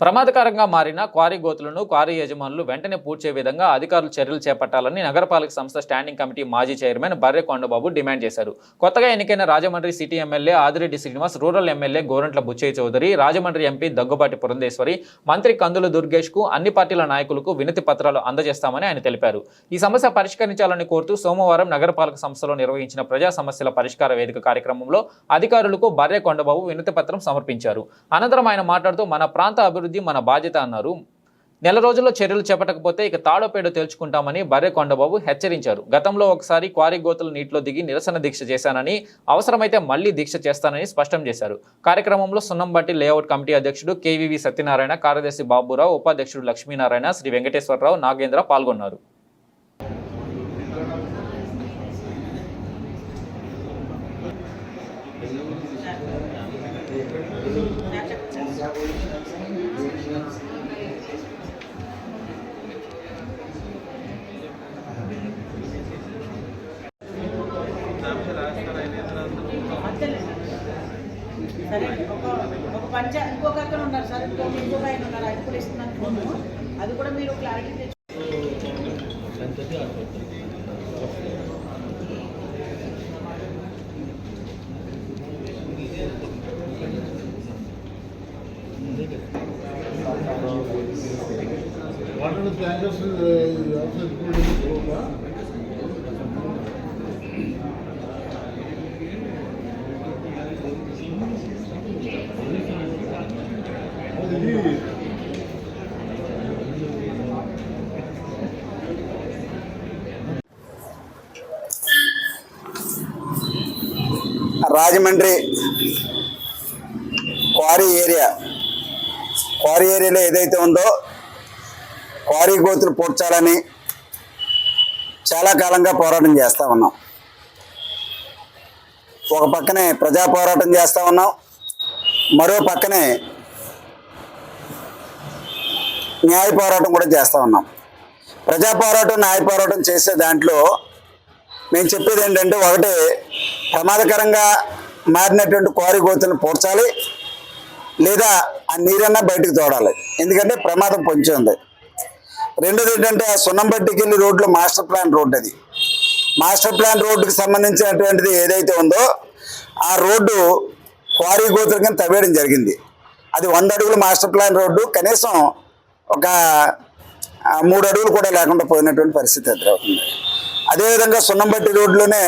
ప్రమాదకరంగా మారిన quarry గోతులను quarry యజమానులు వెంటనే పూడ్చే విధంగా అధికారులు చర్యలు చేపట్టాలని నగరపాలక సంస్థ స్టాండింగ్ కమిటీ మాజీ చైర్మన్ బర్రె కొండబాబు డిమాండ్ చేశారు. కొత్తగా ఎన్నికైన Rajahmundry city MLA Adireddy Srinivas rural MLA Gorantla Butchaiah Chowdary Rajahmundry MP Daggubati Purandeswari మంత్రి కందుల దుర్గేష్కు అన్ని పార్టీల నాయకులకు వినతి పత్రాలు అందజేస్తామని ఆయన తెలిపారు. ఈ సమస్య పరిష్కరించాలని కోరుతూ సోమవారం నగరపాలక సంస్థలో నిర్వహించిన ప్రజా సమస్యల పరిష్కార వేదిక కార్యక్రమంలో అధికారులకు బర్రె కొండబాబు వినతి పత్రం సమర్పించారు. అనంతరం ఆయన మాట్లాడుతూ మన ప్రాంత అభివృద్ధి మన బాధ్యత అన్నారు. నెల రోజుల్లో చర్యలు చేపట్టకపోతే ఇక తాడోపేడో తేల్చుకుంటామని బర్రె కొండబాబు హెచ్చరించారు. గతంలో ఒకసారి క్వారీ గోతులు నీటిలో దిగి నిరసన దీక్ష చేశానని అవసరమైతే మళ్ళీ దీక్ష చేస్తానని స్పష్టం చేశారు. కార్యక్రమంలో సున్నంబట్టి లేఅవుట్ కమిటీ అధ్యక్షుడు కేవీవి సత్యనారాయణ కార్యదర్శి బాబురావు ఉపాధ్యక్షుడు లక్ష్మీనారాయణ శ్రీ వెంకటేశ్వరరావు నాగేంద్ర పాల్గొన్నారు. పంచ ఇంకొక అక్కడ ఉన్నారు సార్ ఇంకొక ఇంకొక ఆయన ఉన్నారు అది కూడా ఇస్తున్నాను అది కూడా మీరు క్లారిటీ తెచ్చు What are the plans uh, Rajahmundry quarry area. Quarry ఏరియాలో ఏదైతే ఉందో క్వారీ గోతులు పూడ్చాలని చాలా కాలంగా పోరాటం చేస్తూ ఉన్నాం. ఒక పక్కనే ప్రజా పోరాటం చేస్తూ ఉన్నాం. మరో పక్కనే న్యాయ పోరాటం కూడా చేస్తూ ఉన్నాం. ప్రజా పోరాటం న్యాయ పోరాటం చేసే దాంట్లో మేము చెప్పేది ఏంటంటే ఒకటి ప్రమాదకరంగా మారినటువంటి క్వారీ గోతులను పూడ్చాలి లేదా ఆ నీరన్నా బయటకు తోడాలి. ఎందుకంటే ప్రమాదం పొంచి ఉంది. రెండోది ఏంటంటే ఆ సున్నంబట్టికి రోడ్లో మాస్టర్ ప్లాన్ రోడ్ అది మాస్టర్ ప్లాన్ రోడ్డుకి సంబంధించినటువంటిది ఏదైతే ఉందో ఆ రోడ్డు క్వారీ గోతుల కింద తవ్వేయడం జరిగింది. అది వంద అడుగుల మాస్టర్ ప్లాన్ రోడ్డు కనీసం ఒక మూడు అడుగులు కూడా లేకుండా పోయినటువంటి పరిస్థితి ఎదురవుతుంది. అదేవిధంగా సున్నంబట్టి రోడ్లోనే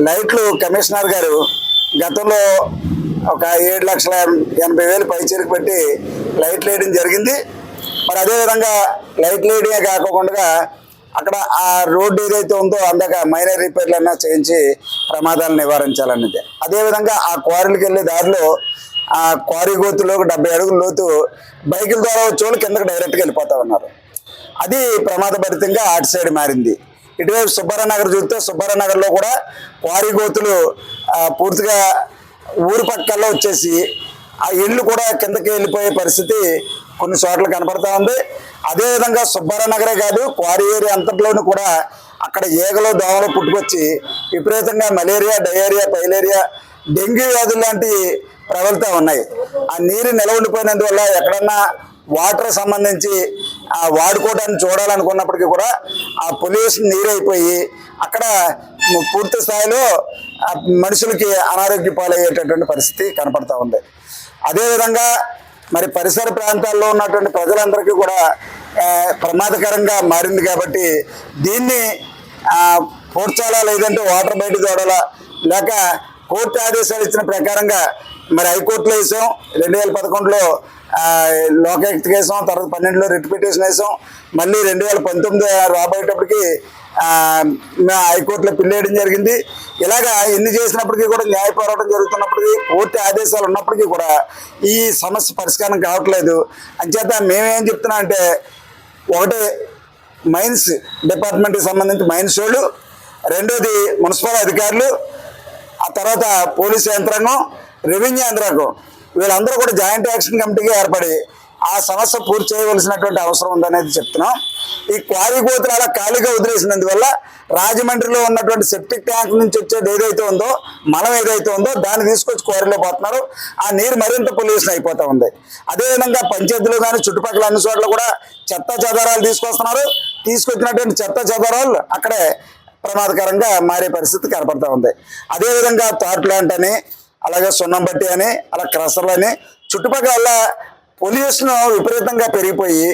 లైట్లు కమిషనర్ గారు గతంలో ఒక ఏడు లక్షల ఎనభై వేలు పైచేరికి పెట్టి లైట్లు వేయడం జరిగింది. మరి అదేవిధంగా లైట్లు వేయడమే కాకుండా అక్కడ ఆ రోడ్డు ఏదైతే ఉందో అందాక మైనర్ రిపేర్లు అన్నా చేయించి ప్రమాదాలు నివారించాలన్నది. అదేవిధంగా ఆ క్వారీలకు వెళ్ళే దారిలో ఆ క్వారీ గోతులో ఒక డెబ్బై అడుగుల లోతు బైకుల ద్వారా వచ్చే వాళ్ళు కిందకు డైరెక్ట్గా వెళ్ళిపోతా ఉన్నారు. అది ప్రమాదభరితంగా అటు సైడ్ మారింది. ఇటువైపు సుబ్బారావు నగర్ చూస్తే సుబ్బారావు నగర్లో కూడా క్వారీ గోతులు పూర్తిగా ఊరు పక్కల్లో వచ్చేసి ఆ ఇళ్ళు కూడా కిందకి వెళ్ళిపోయే పరిస్థితి కొన్ని చోట్ల కనపడతా ఉంది. అదేవిధంగా సుబ్బారావు నగరే కాదు క్వారీ ఏరియా అంతట్లోనూ కూడా అక్కడ ఈగలు దోమలు పుట్టుకొచ్చి విపరీతంగా మలేరియా డయేరియా పైలేరియా డెంగ్యూ వ్యాధులు లాంటివి ప్రబలుతూ ఉన్నాయి. ఆ నీరు నిలవండిపోయినందువల్ల ఎక్కడన్నా వాటర్ సంబంధించి వాడుకోవడానికి చూడాలనుకున్నప్పటికీ కూడా ఆ పొల్యూషన్ నీరైపోయి అక్కడ పూర్తి స్థాయిలో మనుషులకి అనారోగ్య పాలయ్యేటటువంటి పరిస్థితి కనపడతా ఉంది. అదేవిధంగా మరి పరిసర ప్రాంతాల్లో ఉన్నటువంటి ప్రజలందరికీ కూడా ప్రమాదకరంగా మారింది కాబట్టి దీన్ని పూడ్చాలా లేదంటే వాటర్ బయట తోడాలా లేక కోర్టు ఆదేశాలు ఇచ్చిన ప్రకారంగా మరి హైకోర్టులో వేసాం. రెండు వేల పదకొండులో లోకాయుక్త వేసాం తర్వాత పన్నెండులో రిట్ పిటిషన్ వేసాం. మళ్ళీ రెండు వేల పంతొమ్మిది రాబోయేటప్పటికి మా హైకోర్టులో పిల్లేయడం జరిగింది. ఇలాగా ఎన్ని చేసినప్పటికీ కూడా న్యాయ పోరాటం జరుగుతున్నప్పటికీ కోర్టు ఆదేశాలు ఉన్నప్పటికీ కూడా ఈ సమస్య పరిష్కారం కావట్లేదు. అంచేత మేమేం చెప్తున్నాం అంటే ఒకటి మైన్స్ డిపార్ట్మెంట్కి సంబంధించి మైన్స్ వాళ్ళు. రెండోది మున్సిపల్ అధికారులు. ఆ తర్వాత పోలీసు యంత్రాంగం రెవెన్యూ యంత్రాంగం వీళ్ళందరూ కూడా జాయింట్ యాక్షన్ కమిటీగా ఏర్పడి ఆ సమస్య పూర్తి చేయవలసినటువంటి అవసరం ఉందనేది చెప్తున్నాం. ఈ క్వారీ గోతులు అలా ఖాళీగా వదిలేసినందువల్ల రాజమండ్రిలో ఉన్నటువంటి సెప్టిక్ ట్యాంక్ నుంచి వచ్చేది ఏదైతే ఉందో మనం ఏదైతే ఉందో దాన్ని తీసుకొచ్చి క్వారీలో పోతున్నారు. ఆ నీరు మరింత పొల్యూషన్ అయిపోతూ ఉంది. అదేవిధంగా పంచాయతీలో కానీ చుట్టుపక్కల అన్ని చోట్ల కూడా చెత్త చెదారాలు తీసుకొస్తున్నారు. తీసుకొచ్చినటువంటి చెత్త చెదారాలు అక్కడే ప్రమాదకరంగా మారే పరిస్థితి కనపడతా ఉంది. అదేవిధంగా థార్ ప్లాంట్ అని అలాగే సున్నంబట్టి అని అలా క్రషర్లు అని చుట్టుపక్కల పొల్యూషన్ విపరీతంగా పెరిగిపోయి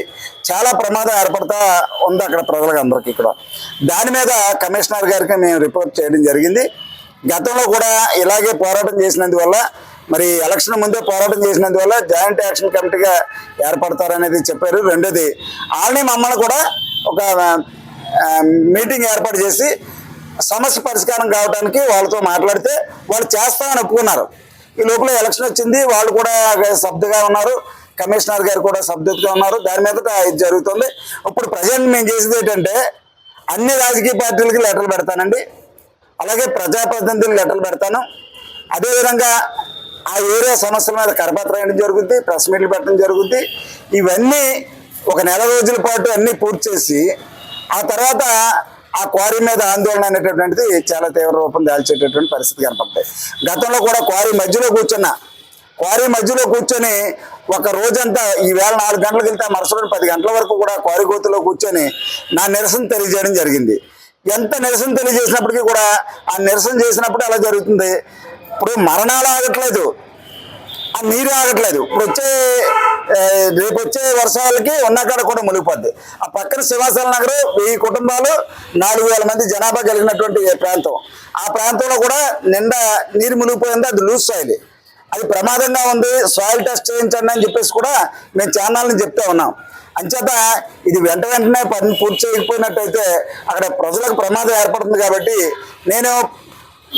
చాలా ప్రమాదం ఏర్పడతా ఉంది అక్కడ ప్రజలకు అందరికీ ఇక్కడ. దాని మీద కమిషనర్ గారికి మేము రిపోర్ట్ చేయడం జరిగింది. గతంలో కూడా ఇలాగే పోరాటం చేసినందువల్ల మరి ఎలక్షన్ ముందే పోరాటం చేసినందువల్ల జాయింట్ యాక్షన్ కమిటీగా ఏర్పడతారనేది చెప్పారు. రెండోది ఆల్ని మమ్మల్ని కూడా ఒక మీటింగ్ ఏర్పాటు చేసి సమస్య పరిష్కారం కావడానికి వాళ్ళతో మాట్లాడితే వాళ్ళు చేస్తామని ఒప్పుకున్నారు. ఈ లోపల ఎలక్షన్ వచ్చింది వాళ్ళు కూడా సబ్దుగా ఉన్నారు కమిషనర్ గారు కూడా సబ్దుగా ఉన్నారు. దాని మీద ఇది జరుగుతుంది. ఇప్పుడు ప్రజెంట్ మేము చేసేది ఏంటంటే అన్ని రాజకీయ పార్టీలకి లెటర్లు పెడతానండి. అలాగే ప్రజాప్రతినిధులకు లెటర్లు పెడతాను. అదేవిధంగా ఆ ఏరియా సమస్యల మీద కరపత్ర వేయడం జరుగుద్ది ప్రెస్ మీట్లు పెట్టడం జరుగుద్ది. ఇవన్నీ ఒక నెల రోజుల పాటు అన్నీ పూర్తి చేసి ఆ తర్వాత ఆ క్వారీ మీద ఆందోళన అనేటటువంటిది చాలా తీవ్ర రూపం దాల్చేటటువంటి పరిస్థితి కనపడతాయి గతంలో కూడా క్వారీ మధ్యలో కూర్చున్న. క్వారీ మధ్యలో కూర్చొని ఒక రోజంతా ఈ వేళ నాలుగు గంటలకు వెళ్తే మరుసటి పది గంటల వరకు కూడా క్వారీ గోతులో కూర్చొని నా నిరసన తెలియజేయడం జరిగింది. ఎంత నిరసన తెలియజేసినప్పటికీ కూడా ఆ నిరసన చేసినప్పుడు అలా జరుగుతుంది. ఇప్పుడు మరణాలు ఆగట్లేదు. ఆ నీరు ఆగట్లేదు. ఇప్పుడు వచ్చే రేపు వచ్చే వర్షాలకి ఉన్నకాడ కూడా మునిగిపోద్ది. ఆ పక్కన శివాసల నగర్ వెయ్యి కుటుంబాలు నాలుగు వేల మంది జనాభా కలిగినటువంటి ప్రాంతం. ఆ ప్రాంతంలో కూడా నిండా నీరు మునిగిపోయింది అది లూజ్ సాయిల్ అది ప్రమాదంగా ఉంది సాయిల్ టెస్ట్ చేయించండి అని చెప్పేసి కూడా మేము ఛానల్ని చెప్తే ఉన్నాం. అంచేత ఇది వెంట వెంటనే పని పూర్తి చేయకపోయినట్టయితే అక్కడ ప్రజలకు ప్రమాదం ఏర్పడుతుంది కాబట్టి నేను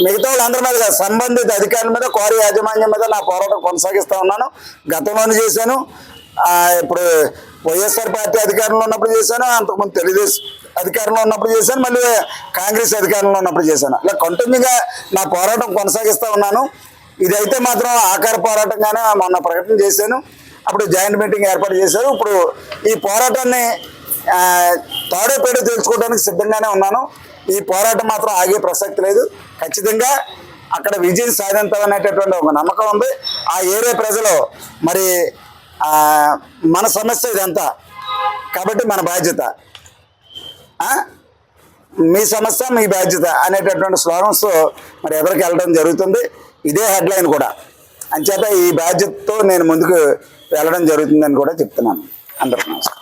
మిగతా వాళ్ళందరి మీద సంబంధిత అధికారుల మీద కోరి యాజమాన్యం మీద నా పోరాటం కొనసాగిస్తూ ఉన్నాను. గతంలోనే చేశాను. ఇప్పుడు వైఎస్ఆర్ పార్టీ అధికారంలో ఉన్నప్పుడు చేశాను అంతకుముందు తెలుగుదేశం అధికారంలో ఉన్నప్పుడు చేశాను మళ్ళీ కాంగ్రెస్ అధికారంలో ఉన్నప్పుడు చేశాను. ఇలా కంటిన్యూగా నా పోరాటం కొనసాగిస్తూ ఉన్నాను. ఇదైతే మాత్రం ఆకార పోరాటంగానే మొన్న ప్రకటన చేశాను. అప్పుడు జాయింట్ మీటింగ్ ఏర్పాటు చేశారు. ఇప్పుడు ఈ పోరాటాన్ని ఆ, తాడో తెలుసుకోవడానికి సిద్ధంగానే ఉన్నాను. ఈ పోరాటం మాత్రం ఆగే ప్రసక్తి లేదు. ఖచ్చితంగా అక్కడ విజయం సాధించాలనేటటువంటి ఒక నమ్మకం ఉంది. ఆ ఏరియా ప్రజలు మరి మన సమస్య ఇదంతా. కాబట్టి మన బాధ్యత. మీ సమస్య మీ బాధ్యత అనేటటువంటి స్లోగన్స్ మరి ఎదరికి వెళ్ళడం జరుగుతుంది. ఇదే హెడ్లైన్ కూడా. అంచేత ఈ బాధ్యతతో నేను ముందుకు వెళ్ళడం జరుగుతుందని కూడా చెప్తున్నాను. అందరూ నమస్కారం.